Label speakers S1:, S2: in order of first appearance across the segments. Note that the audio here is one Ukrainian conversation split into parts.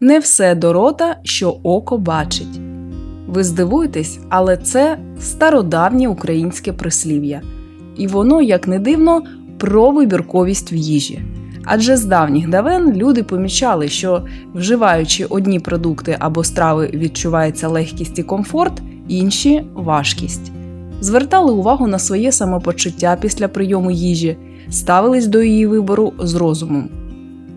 S1: Не все до рота, що око бачить. Ви здивуєтесь, але це стародавнє українське прислів'я, і воно, як не дивно, про вибірковість в їжі. Адже з давніх давен люди помічали, що вживаючи одні продукти або страви відчувається легкість і комфорт, інші важкість. Звертали увагу на своє самопочуття після прийому їжі, ставились до її вибору з розумом.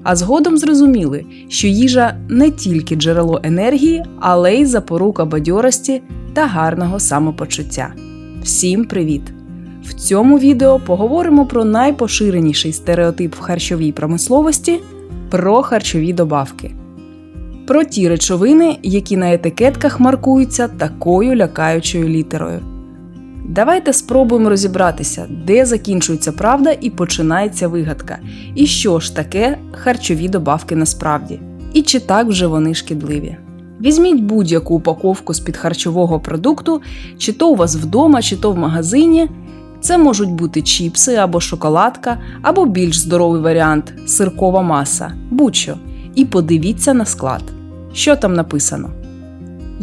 S1: А згодом зрозуміли, що їжа не тільки джерело енергії, але й запорука бадьорості та гарного самопочуття. Всім привіт! В цьому відео поговоримо про найпоширеніший стереотип в харчовій промисловості про харчові добавки. Про ті речовини, які на етикетках маркуються такою лякаючою літерою. Давайте спробуємо розібратися, де закінчується правда і починається вигадка, і що ж таке харчові добавки насправді, і чи так вже вони шкідливі. Візьміть будь-яку упаковку з-під харчового продукту, чи то у вас вдома, чи то в магазині. Це можуть бути чіпси або шоколадка, або більш здоровий варіант сиркова маса, будь-що. І подивіться на склад. Що там написано?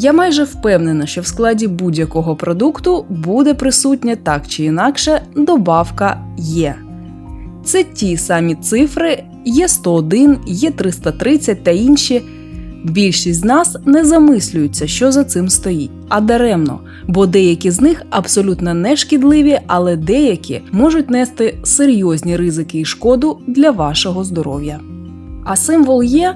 S1: Я майже впевнена, що в складі будь-якого продукту буде присутня так чи інакше добавка Є. Це ті самі цифри Є101, Є330 та інші. Більшість з нас не замислюються, що за цим стоїть, а даремно, бо деякі з них абсолютно не шкідливі, але деякі можуть нести серйозні ризики і шкоду для вашого здоров'я. А символ Є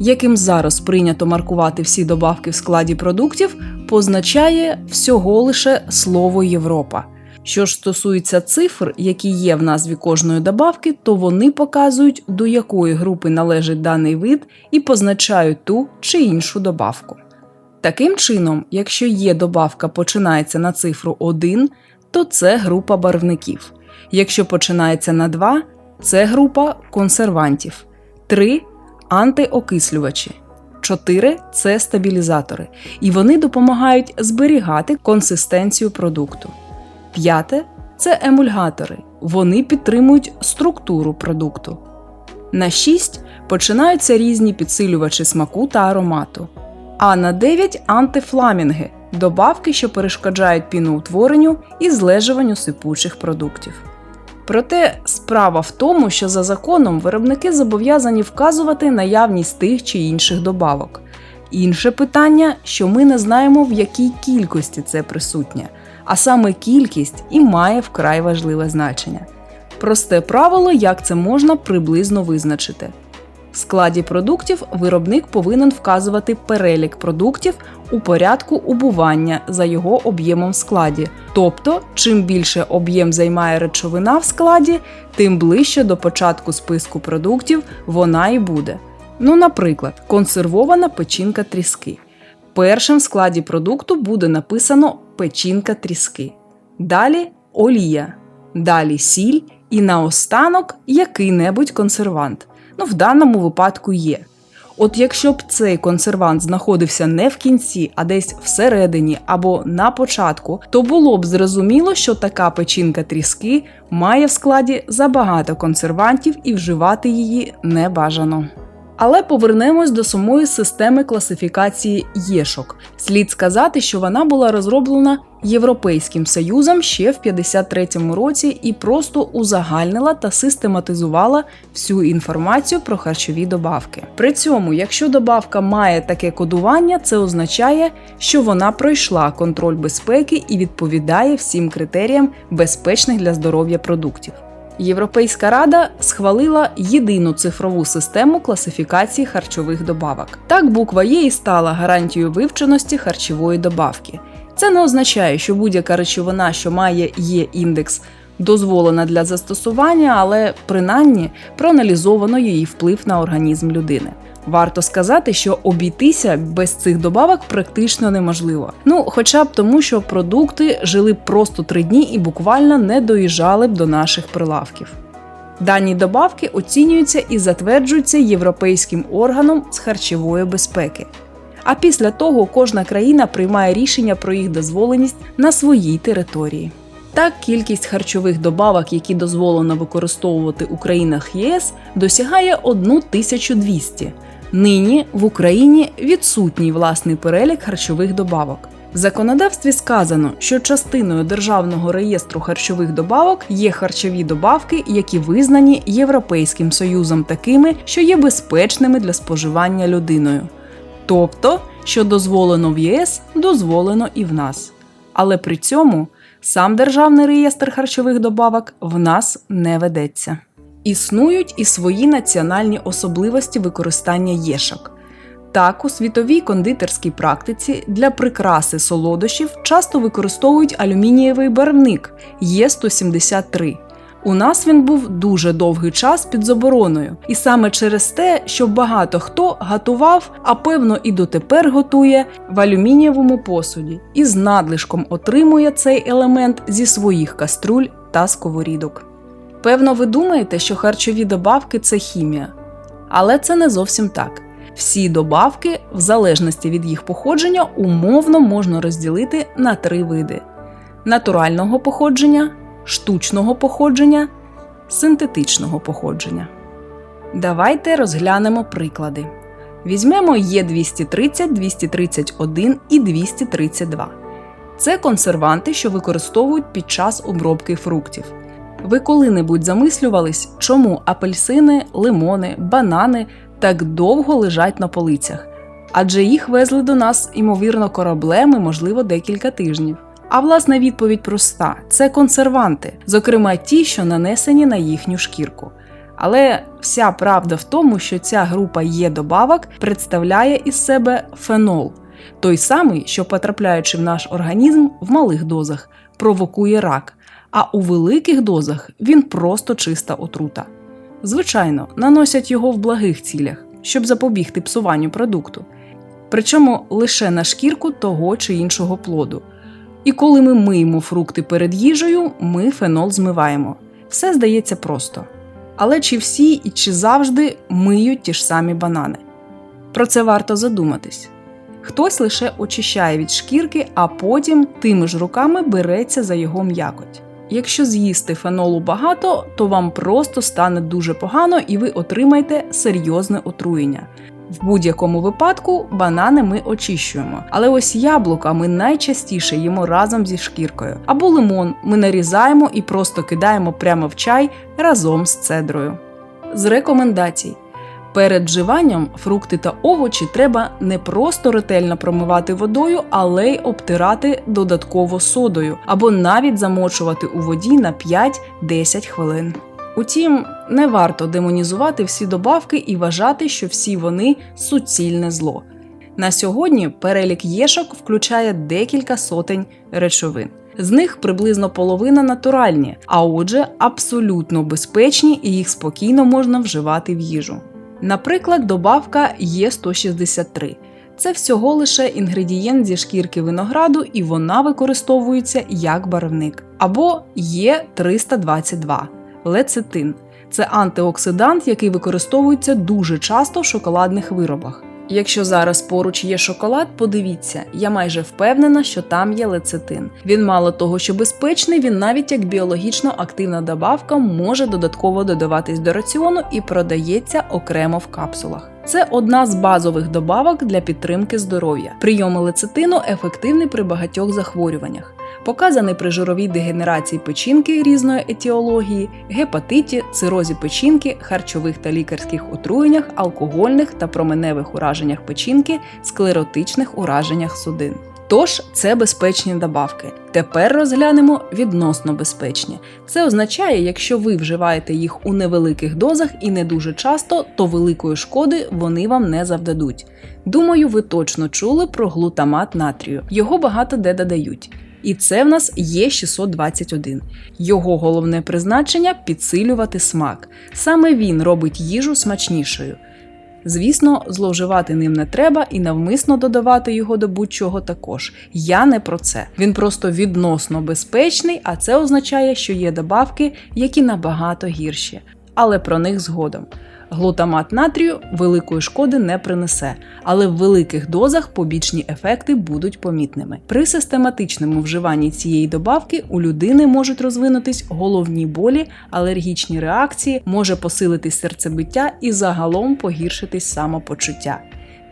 S1: яким зараз прийнято маркувати всі добавки в складі продуктів, позначає всього лише слово Європа. Що ж стосується цифр, які є в назві кожної добавки, то вони показують, до якої групи належить даний вид і позначають ту чи іншу добавку. Таким чином, якщо є добавка починається на цифру 1, то це група барвників. Якщо починається на 2, це група консервантів. 3 антиокислювачі. 4 це стабілізатори, і вони допомагають зберігати консистенцію продукту. П'яте це емульгатори. Вони підтримують структуру продукту. На 6 починаються різні підсилювачі смаку та аромату. А на 9 антифламінги добавки, що перешкоджають піноутворенню і злежуванню сипучих продуктів. Проте справа в тому, що за законом виробники зобов'язані вказувати наявність тих чи інших добавок. Інше питання, що ми не знаємо, в якій кількості це присутнє, а саме кількість і має вкрай важливе значення. Просте правило, як це можна приблизно визначити. В складі продуктів виробник повинен вказувати перелік продуктів у порядку убування за його об'ємом в складі. Тобто, чим більше об'єм займає речовина в складі, тим ближче до початку списку продуктів вона і буде. Ну, наприклад, консервована печінка тріски. Першим в складі продукту буде написано печінка тріски. Далі олія, далі сіль і наостанок який-небудь консервант ну в даному випадку є. От якщо б цей консервант знаходився не в кінці, а десь всередині або на початку, то було б зрозуміло, що така печінка тріски має в складі забагато консервантів і вживати її не бажано. Але повернемось до самої системи класифікації єшок. Слід сказати, що вона була розроблена Європейським Союзом ще в 53-му році і просто узагальнила та систематизувала всю інформацію про харчові добавки. При цьому, якщо добавка має таке кодування, це означає, що вона пройшла контроль безпеки і відповідає всім критеріям безпечних для здоров'я продуктів. Європейська рада схвалила єдину цифрову систему класифікації харчових добавок. Так, буква Є і стала гарантією вивченості харчової добавки. Це не означає, що будь-яка речовина, що має є індекс, дозволена для застосування, але принаймні проаналізовано її вплив на організм людини. Варто сказати, що обійтися без цих добавок практично неможливо. Ну, хоча б тому, що продукти жили просто три дні і буквально не доїжджали б до наших прилавків. Дані добавки оцінюються і затверджуються європейським органом з харчової безпеки. А після того кожна країна приймає рішення про їх дозволеність на своїй території. Так, кількість харчових добавок, які дозволено використовувати у країнах ЄС, досягає 1200, Нині в Україні відсутній власний перелік харчових добавок. В законодавстві сказано, що частиною Державного реєстру харчових добавок є харчові добавки, які визнані Європейським Союзом такими, що є безпечними для споживання людиною. Тобто, що дозволено в ЄС, дозволено і в нас. Але при цьому сам Державний реєстр харчових добавок в нас не ведеться. Існують і свої національні особливості використання єшок. Так, у світовій кондитерській практиці для прикраси солодощів часто використовують алюмінієвий барвник Є173. У нас він був дуже довгий час під забороною, і саме через те, що багато хто готував, а певно і дотепер готує в алюмінієвому посуді і з надлишком отримує цей елемент зі своїх каструль та сковорідок. Певно, ви думаєте, що харчові добавки це хімія, але це не зовсім так. Всі добавки, в залежності від їх походження, умовно можна розділити на три види: натурального походження, штучного походження, синтетичного походження. Давайте розглянемо приклади. Візьмемо Є230, 231 і 232. Це консерванти, що використовують під час обробки фруктів. Ви коли-небудь замислювались, чому апельсини, лимони, банани так довго лежать на полицях? Адже їх везли до нас, ймовірно, кораблем і, можливо, декілька тижнів. А власна відповідь проста: це консерванти, зокрема ті, що нанесені на їхню шкірку. Але вся правда в тому, що ця група є добавок представляє із себе фенол, той самий, що потрапляючи в наш організм в малих дозах, провокує рак, а у великих дозах він просто чиста отрута. Звичайно, наносять його в благих цілях, щоб запобігти псуванню продукту, причому лише на шкірку того чи іншого плоду. І коли ми миємо фрукти перед їжею, ми фенол змиваємо. Все здається просто. Але чи всі і чи завжди миють ті ж самі банани? Про це варто задуматись. Хтось лише очищає від шкірки, а потім тими ж руками береться за його м'якоть. Якщо з'їсти фенолу багато, то вам просто стане дуже погано і ви отримаєте серйозне отруєння. В будь-якому випадку банани ми очищуємо, але ось яблука ми найчастіше їмо разом зі шкіркою, або лимон ми нарізаємо і просто кидаємо прямо в чай разом з цедрою. З рекомендацій. Перед вживанням фрукти та овочі треба не просто ретельно промивати водою, але й обтирати додатково содою або навіть замочувати у воді на 5-10 хвилин. Утім, не варто демонізувати всі добавки і вважати, що всі вони суцільне зло. На сьогодні перелік єшок включає декілька сотень речовин. З них приблизно половина натуральні, а отже, абсолютно безпечні і їх спокійно можна вживати в їжу. Наприклад, добавка Є163. Це всього лише інгредієнт зі шкірки винограду, і вона використовується як барвник. Або Є322 лецитин. Це антиоксидант, який використовується дуже часто в шоколадних виробах. Якщо зараз поруч є шоколад, подивіться, я майже впевнена, що там є лецитин. Він мало того, що безпечний, він навіть як біологічно активна добавка може додатково додаватись до раціону і продається окремо в капсулах. Це одна з базових добавок для підтримки здоров'я. Прийом лецитину ефективний при багатьох захворюваннях. Показаний при жировій дегенерації печінки різної етіології, гепатиті, цирозі печінки, харчових та лікарських отруєннях, алкогольних та променевих ураженнях печінки, склеротичних ураженнях судин. Тож це безпечні добавки. Тепер розглянемо відносно безпечні. Це означає, якщо ви вживаєте їх у невеликих дозах і не дуже часто, то великої шкоди вони вам не завдадуть. Думаю, ви точно чули про глутамат натрію. Його багато де додають. І це в нас є 621. Його головне призначення підсилювати смак. Саме він робить їжу смачнішою. Звісно, зловживати ним не треба і навмисно додавати його до будь-чого також. Я не про це. Він просто відносно безпечний, а це означає, що є добавки, які набагато гірші. Але про них згодом. Глутамат натрію великої шкоди не принесе, але в великих дозах побічні ефекти будуть помітними. При систематичному вживанні цієї добавки у людини можуть розвинутись головні болі, алергічні реакції, може посилитись серцебиття і загалом погіршитись самопочуття.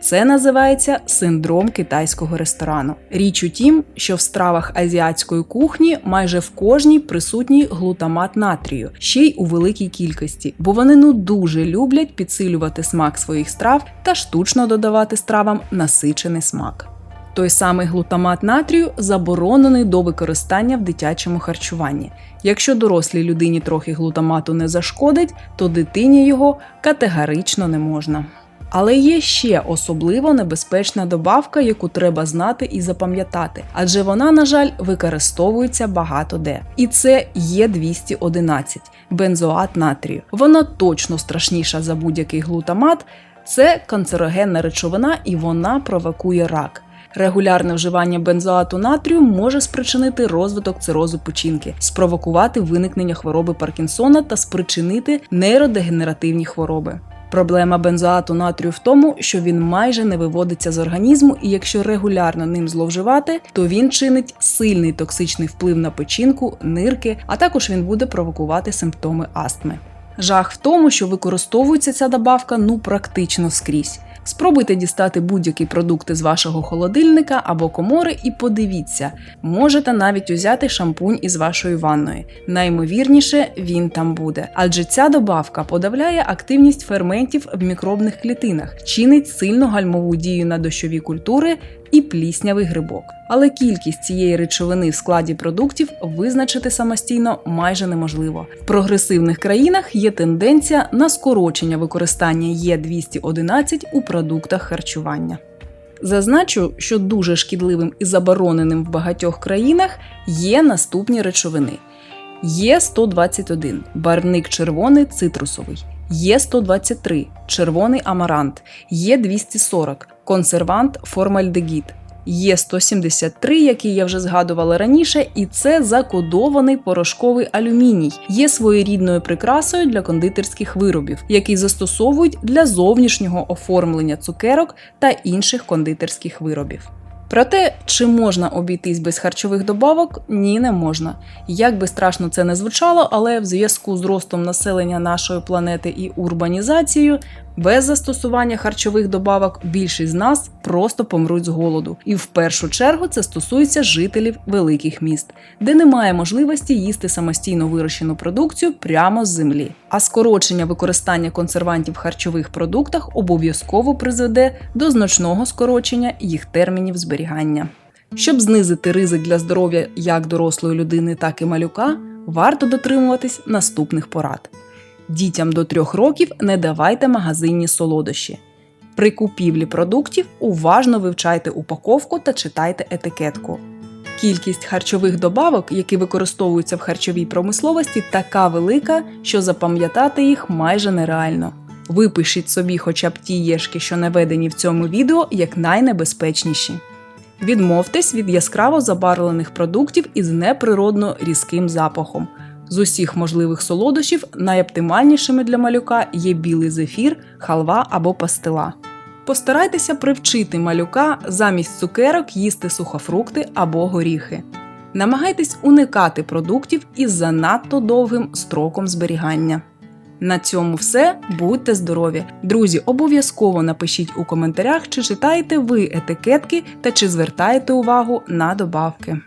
S1: Це називається синдром китайського ресторану. Річ у тім, що в стравах азіатської кухні майже в кожній присутній глутамат натрію, ще й у великій кількості, бо вони ну дуже люблять підсилювати смак своїх страв та штучно додавати стравам насичений смак. Той самий глутамат натрію заборонений до використання в дитячому харчуванні. Якщо дорослій людині трохи глутамату не зашкодить, то дитині його категорично не можна. Але є ще особливо небезпечна добавка, яку треба знати і запам'ятати, адже вона, на жаль, використовується багато де. І це є 211 бензоат натрію. Вона точно страшніша за будь-який глутамат. Це канцерогенна речовина і вона провокує рак. Регулярне вживання бензоату натрію може спричинити розвиток цирозу печінки, спровокувати виникнення хвороби Паркінсона та спричинити нейродегенеративні хвороби. Проблема бензоату натрію в тому, що він майже не виводиться з організму, і якщо регулярно ним зловживати, то він чинить сильний токсичний вплив на печінку, нирки, а також він буде провокувати симптоми астми. Жах в тому, що використовується ця добавка ну практично скрізь. Спробуйте дістати будь-які продукти з вашого холодильника або комори і подивіться, можете навіть узяти шампунь із вашої ванної. Наймовірніше, він там буде. Адже ця добавка подавляє активність ферментів в мікробних клітинах, чинить сильну гальмову дію на дощові культури і пліснявий грибок. Але кількість цієї речовини в складі продуктів визначити самостійно майже неможливо. В прогресивних країнах є тенденція на скорочення використання Є211 у продуктах харчування. Зазначу, що дуже шкідливим і забороненим в багатьох країнах є наступні речовини: Є121 барвник червоний цитрусовий, Є123 червоний амарант, Є240 консервант формальдегід. Є 173, який я вже згадувала раніше, і це закодований порошковий алюміній, є своєрідною прикрасою для кондитерських виробів, який застосовують для зовнішнього оформлення цукерок та інших кондитерських виробів. Проте, чи можна обійтись без харчових добавок? Ні, не можна. Як би страшно це не звучало, але в зв'язку з ростом населення нашої планети і урбанізацією, без застосування харчових добавок більшість з нас просто помруть з голоду. І в першу чергу це стосується жителів великих міст, де немає можливості їсти самостійно вирощену продукцію прямо з землі. А скорочення використання консервантів в харчових продуктах обов'язково призведе до значного скорочення їх термінів зберігання. Щоб знизити ризик для здоров'я як дорослої людини, так і малюка, варто дотримуватись наступних порад. Дітям до 3 років не давайте магазинні солодощі. При купівлі продуктів уважно вивчайте упаковку та читайте етикетку. Кількість харчових добавок, які використовуються в харчовій промисловості, така велика, що запам'ятати їх майже нереально. Випишіть собі хоча б ті єшки, що наведені в цьому відео, як найнебезпечніші. Відмовтесь від яскраво забарвлених продуктів із неприродно різким запахом. З усіх можливих солодощів найоптимальнішими для малюка є білий зефір, халва або пастила. Постарайтеся привчити малюка замість цукерок їсти сухофрукти або горіхи. Намагайтесь уникати продуктів із занадто довгим строком зберігання. На цьому все. Будьте здорові! Друзі, обов'язково напишіть у коментарях, чи читаєте ви етикетки та чи звертаєте увагу на добавки.